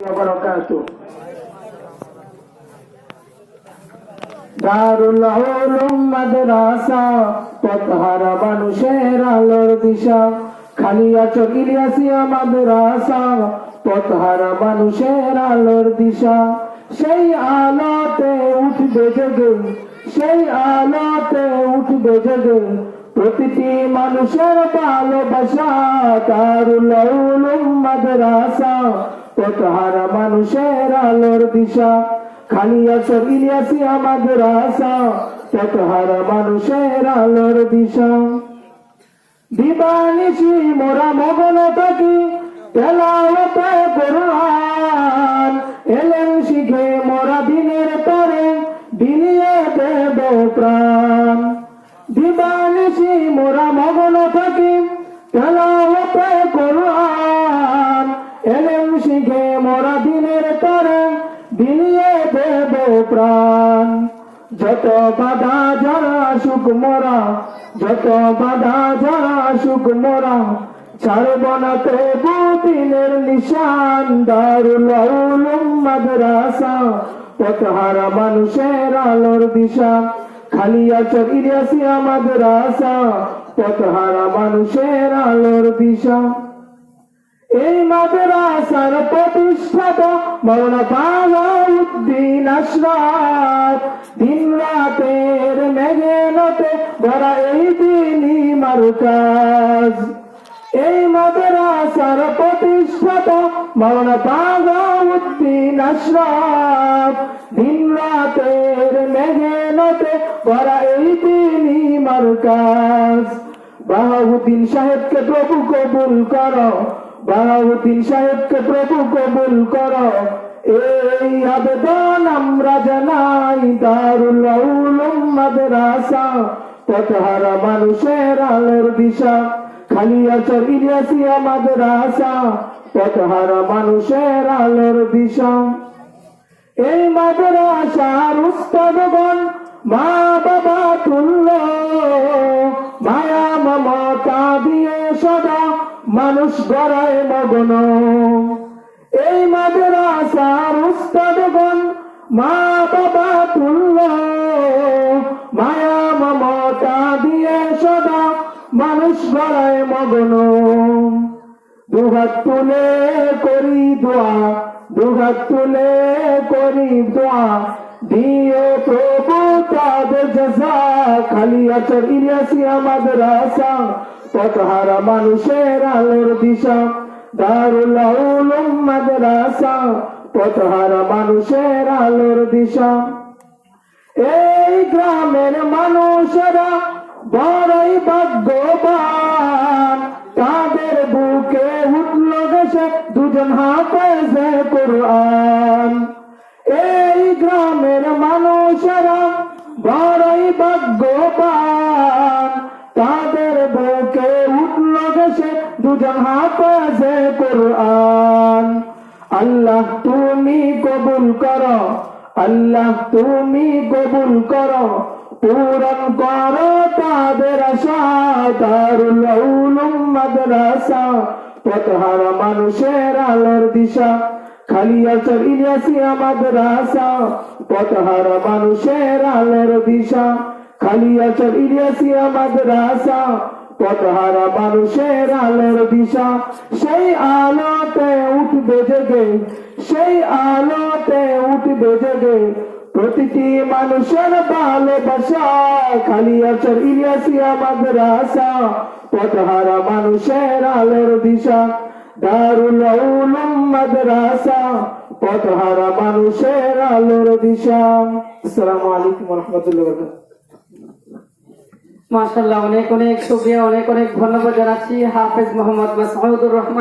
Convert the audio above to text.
وبركاته দারুল উলুম মাদ্রাসা পথহারা মানুষের আলোর দিশা খালিয়া চকিলিয়াসিয়া মাদ্রাসা পথহারা মানুষের আলোর দিশা সেই আলোতে উঠবে জেগে সেই আলোতে উঠবে জেগে প্রতিটি মানুষের ভালোবাসা দারুল উলুম মাদ্রাসা পথহারা মানুষের আলোর দিশা? খালিয়া সব ইলিয়াসি আমাদের আশা। পথহারা মানুষের আলোর দিশা? দিবানিশি মোরা মগন থাকি। তেলাওয়াতে কোরআন। এলেন শিখে মোরা দিনের তরে দেব প্রাণ। দিবানিশি মোরা মগন থাকি। তেলাওয়াতে কোরআন। প্রাণ। যত বাধা যারা সুখ মোরা, যত বাধা যারা সুখ মোরা, ছাড়ব না তবু নিশান। দারুল মাদ্রাসা পথহারা মানুষের আলোর দিশা। খালিয়া চর ইলিয়াসিয়া মাদ্রাসা পথহারা মানুষের আলোর দিশা। এই মাদ্রাসার প্রতিষ্ঠাতা মৌলানা বালাউদ্দিন আশরাফ। দিন রাতের মেঘেনতে গড়া এই দিনই মারুকাজ। এই মাদ্রাসার প্রতিষ্ঠাতা মৌলানা বালাউদ্দিন আশরাফ। দিন রাতের মেঘেনতে গড়া এই দিনই মারুকাজ। বাহাউদ্দিন সাহেবকে প্রভু কবুল করো। বাহাউদ্দিন সাহেবকে প্রভু কবুল করো। এই আবেদন আমরা জানাই দারুল মাদ্রাসা পথহারা মানুষের আলোর দিশা খালিয়াচর ইলিয়াসিয়া মাদ্রাসা পথহারা মানুষের আলোর দিশা। এই মাদ্রাসার উস্তাদগণ মা বাবা তুল্য মানুষ গড়ায় মগন। এই মাদ্রাসার উস্তাদগণ মা বাবা তুল্য। মায়া মমতা দিয়ে সদা মানুষ গড়ায় মগন। দুহাত তুলে করি দোয়া, দুহাত তুলে করি দোয়া। দিও প্রভু তাদের জজা, খালি আচর ইলিয়াসি আমাদের পথহারা মানুষের আলোর দিশা। দারুল উলুম মাদ্রাসা পথহারা মানুষের আলোর দিশা। এই গ্রামের মানুষেরা বড়ই ভাগ্যবান। তাদের বুকে উঠল গেছে দুজন হাফেজে কোরআন। এই গ্রামের মানুষেরা বড়ই ভাগ্যবান। আল্লাহ তুমি কবুল করো, আল্লাহ তুমি কবুল করো। পূরণ করো তাদের আশা, দারুল উলুম মাদ্রাসা, পথহারা মানুষের আলোর দিশা। খালিয়াচর ইলিয়াসিয়া মাদ্রাসা, পথহারা মানুষের আলোর দিশা। খালিয়াচর ইলিয়াসিয়া মাদ্রাসা পথহারা মানুষের আলোর দিশা, সেই আলোতে উঠবে জেগে, সেই আলোতে উঠবে জেগে, প্রতিটি মানুষের ভালোবাসা খালি আচর ইলিয়াসিয়া মাদ্রাসা পথহারা মানুষের আলোর দিশা, দারুল উলুম মাদ্রাসা পথহারা মানুষের আলোর দিশা। আসসালামু আলাইকুম রাহমাতুল্লাহি মাশাল্লাহ অনেক অনেক শুক্রিয়া অনেক অনেক ধন্যবাদ জানাচ্ছি হাফেজ মোহাম্মদ মাসুদুর রহমান।